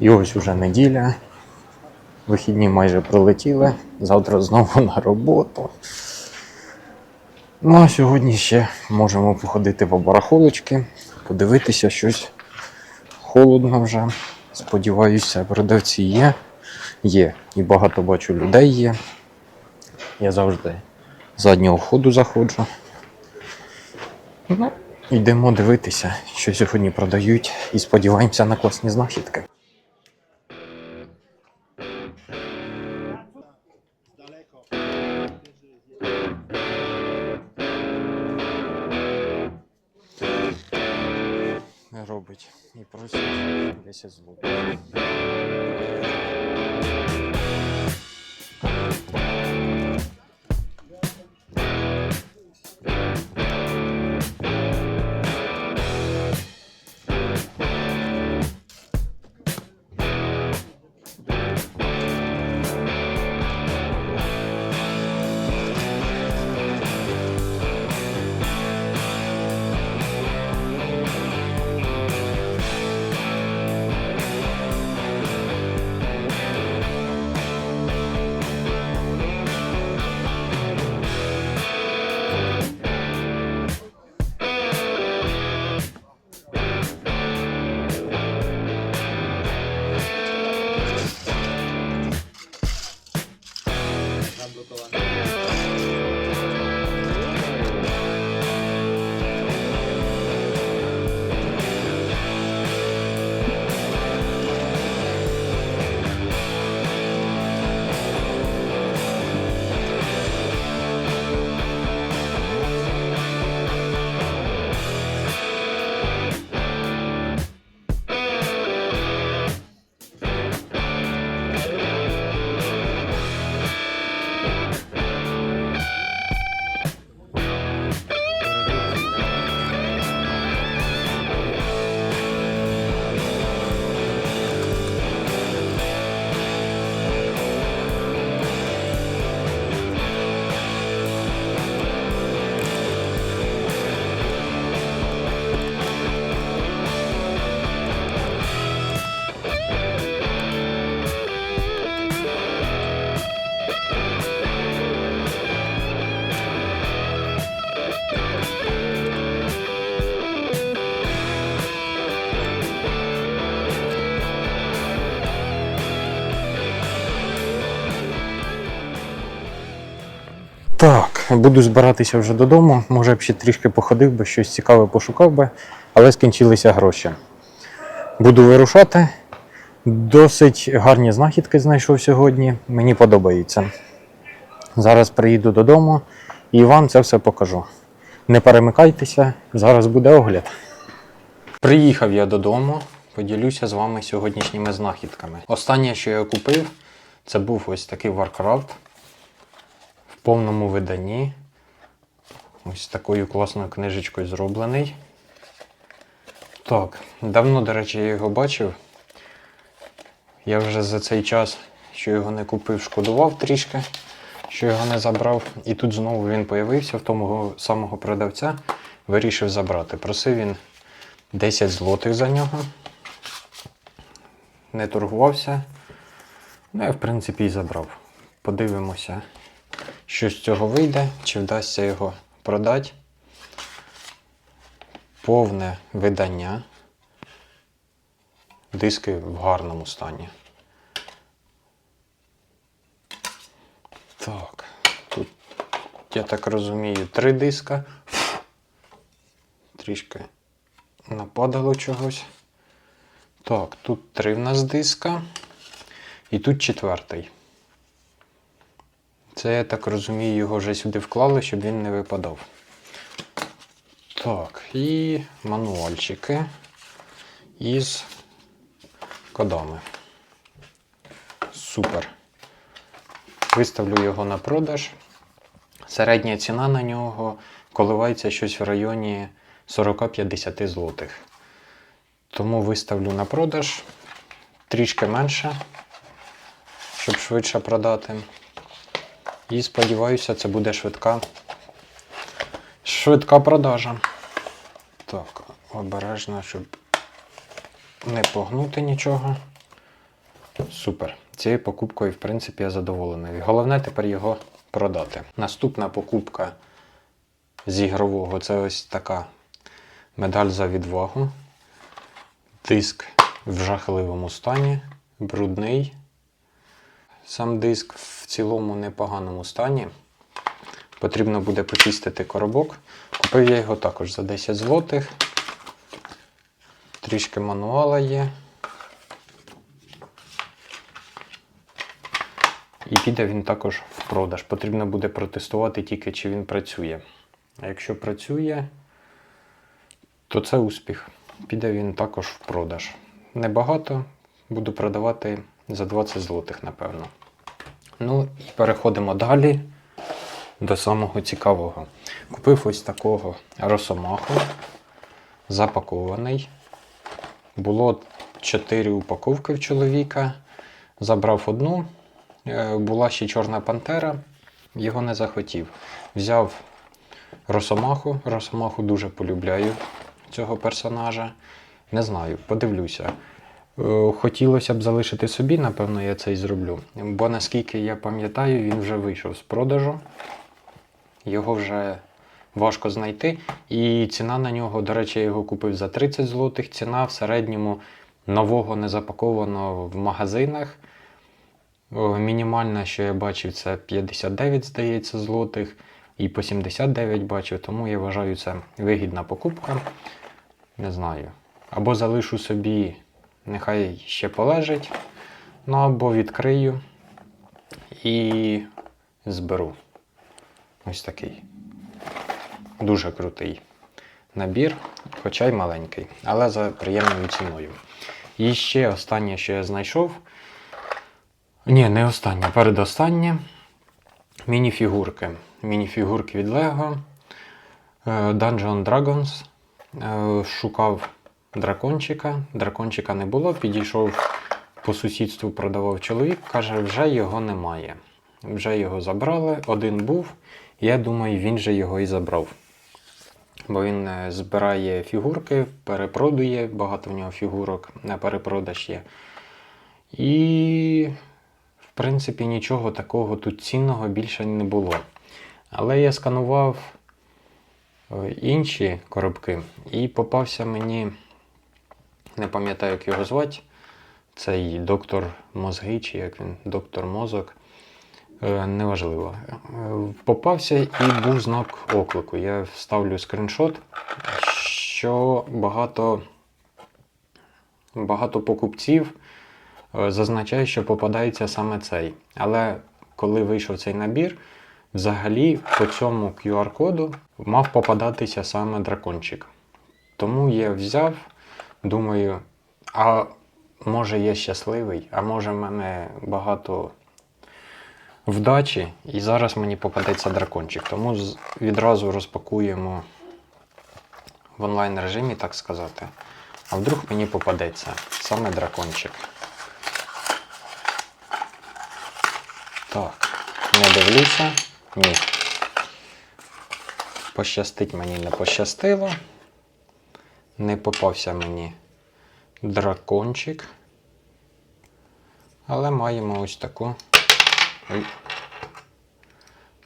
І ось уже неділя. Вихідні майже пролетіли. Завтра знову на роботу. Ну а сьогодні ще можемо походити по барахолочки, подивитися щось. Холодно вже. Сподіваюся, продавці є. Є. І багато бачу людей є. Я завжди заднього ходу заходжу. Ну, йдемо дивитися, що сьогодні продають, і сподіваємося на класні знахідки. І просить 10 злотих. Так, буду збиратися вже додому. Може б ще трішки походив би, щось цікаве пошукав би, але скінчилися гроші. Буду вирушати. Досить гарні знахідки знайшов сьогодні. Мені подобається. Зараз приїду додому і вам це все покажу. Не перемикайтеся, зараз буде огляд. Приїхав я додому, поділюся з вами сьогоднішніми знахідками. Останнє, що я купив, це був ось такий Warcraft повному виданні. Ось такою класною книжечкою зроблений. Так, давно, до речі, я його бачив. Я вже за цей час, що його не купив, шкодував трішки, що його не забрав. І тут знову він появився в тому самого продавця. Вирішив забрати. Просив він 10 злотих за нього. Не торгувався. Ну, я, в принципі, і забрав. Подивимося, що з цього вийде, чи вдасться його продати. Повне видання. Диски в гарному стані. Так, тут, я так розумію, три диска. Трішки нападало чогось. Так, тут три в нас диска. І тут четвертий. Це, я так розумію, його вже сюди вклали, щоб він не випадав. Так, і мануальчики із кодами. Супер. Виставлю його на продаж. Середня ціна на нього коливається щось в районі 40-50 злотих. Тому виставлю на продаж трішки менше, щоб швидше продати. І сподіваюся, це буде швидка, швидка продажа. Так, обережно, щоб не погнути нічого. Супер. Цією покупкою, в принципі, я задоволений. Головне тепер його продати. Наступна покупка з ігрового це ось така медаль за відвагу. Диск в жахливому стані, брудний. Сам диск цілому непоганому стані. Потрібно буде почистити коробок. Купив я його також за 10 злотих. Трішки мануала є. І піде він також в продаж. Потрібно буде протестувати тільки, чи він працює. А якщо працює, то це успіх. Піде він також в продаж. Небагато, буду продавати за 20 злотих, напевно. Ну і переходимо далі до самого цікавого. Купив ось такого росомаху, запакований. Було 4 упаковки в чоловіка. Забрав одну. Е, Була ще чорна пантера, його не захотів. Взяв Росомаху. Росомаху дуже полюбляю цього персонажа. Не знаю, подивлюся. Е, Хотілося б залишити собі, напевно, я це і зроблю. Бо наскільки я пам'ятаю, він вже вийшов з продажу. Його вже важко знайти. І ціна на нього, до речі, я його купив за 30 злотих. Ціна в середньому нового незапакованого в магазинах. Мінімальна, що я бачив, це 59, здається, злотих. І по 79 бачив, тому я вважаю це вигідна покупка. Не знаю. Або залишу собі, нехай ще полежить, ну або відкрию і зберу. Ось такий. Дуже крутий набір, хоча й маленький, але за приємною ціною. І ще останнє, що я знайшов. Ні, не останнє, передостаннє. Мініфігурки. Мініфігурки від Lego. Е, Dungeon Dragons. Е, Шукав дракончика. Дракончика не було. Підійшов по сусідству, продавав чоловік, каже, вже його немає. Вже його забрали. Один був. Я думаю, він же його і забрав. Бо він е, збирає фігурки, перепродує, багато в нього фігурок на перепродаж є. І, в принципі, нічого такого тут цінного більше не було. Але я сканував е, інші коробки і попався мені, не пам'ятаю, як його звати, цей доктор мозги, чи як він, доктор мозок. Е, Неважливо. Е, Попався і був знак оклику. Я вставлю скріншот, що багато, багато покупців е, зазначає, що попадається саме цей. Але коли вийшов цей набір, взагалі по цьому QR-коду мав попадатися саме дракончик. Тому я взяв, думаю, а може я щасливий, а може в мене багато вдачі, і зараз мені попадеться дракончик. Тому відразу розпакуємо в онлайн режимі, так сказати. А вдруг мені попадеться саме дракончик. Так, не дивлюся. Ні. Пощастить мені не пощастило. Не попався мені дракончик. Але маємо ось таку Ой.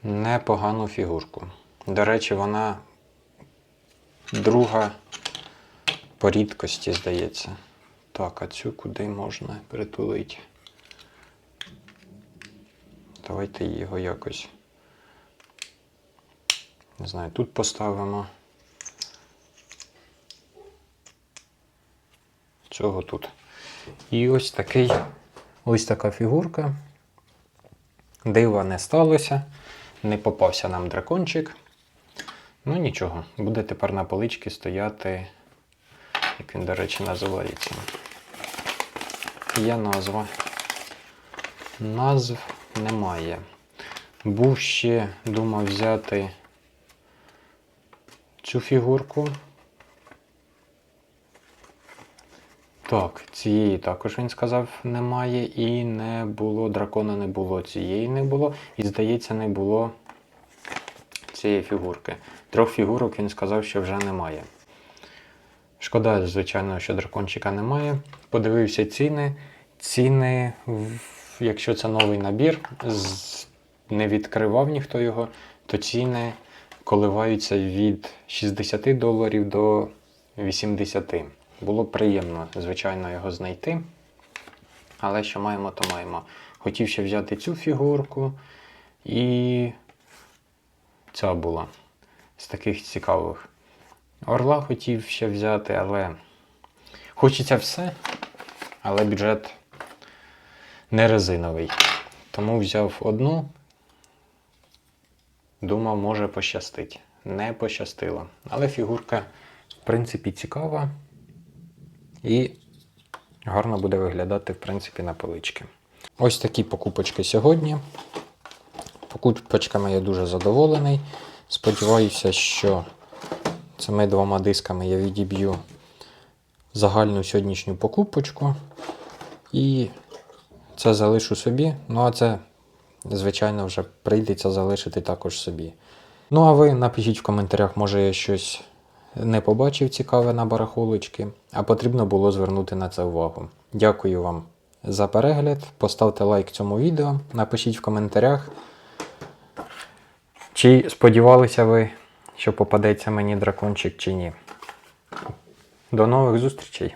непогану фігурку. До речі, вона друга по рідкості, здається. Так, а цю куди можна притулити? Давайте його якось. Не знаю, тут поставимо. Цього тут. І ось такий, ось така фігурка. Дива не сталося, не попався нам дракончик. Ну нічого, буде тепер на поличці стояти, як він, до речі, називається. Є назва. Назв немає. Був ще, думав взяти цю фігурку. Так, цієї також він сказав немає, і не було дракона, не було цієї не було. І, здається, не було цієї фігурки. Трьох фігурок він сказав, що вже немає. Шкода, звичайно, що дракончика немає. Подивився ціни. Ціни, якщо це новий набір, не відкривав ніхто його, то ціни коливаються від 60 доларів до 80. Було приємно, звичайно, його знайти. Але що маємо, то маємо. Хотів ще взяти цю фігурку і ця була з таких цікавих. Орла хотів ще взяти, але хочеться все, але бюджет не резиновий. Тому взяв одну. Думав, може пощастить. Не пощастило. Але фігурка, в принципі, цікава і гарно буде виглядати, в принципі, на полички. Ось такі покупочки сьогодні. Покупочками я дуже задоволений. Сподіваюся, що цими двома дисками я відіб'ю загальну сьогоднішню покупочку. І це залишу собі. Ну, а це, звичайно, вже прийдеться залишити також собі. Ну, а ви напишіть в коментарях, може я щось не побачив цікаве на барахолочки, а потрібно було звернути на це увагу. Дякую вам за перегляд. Поставте лайк цьому відео, напишіть в коментарях, чи сподівалися ви, що попадеться мені дракончик чи ні. До нових зустрічей!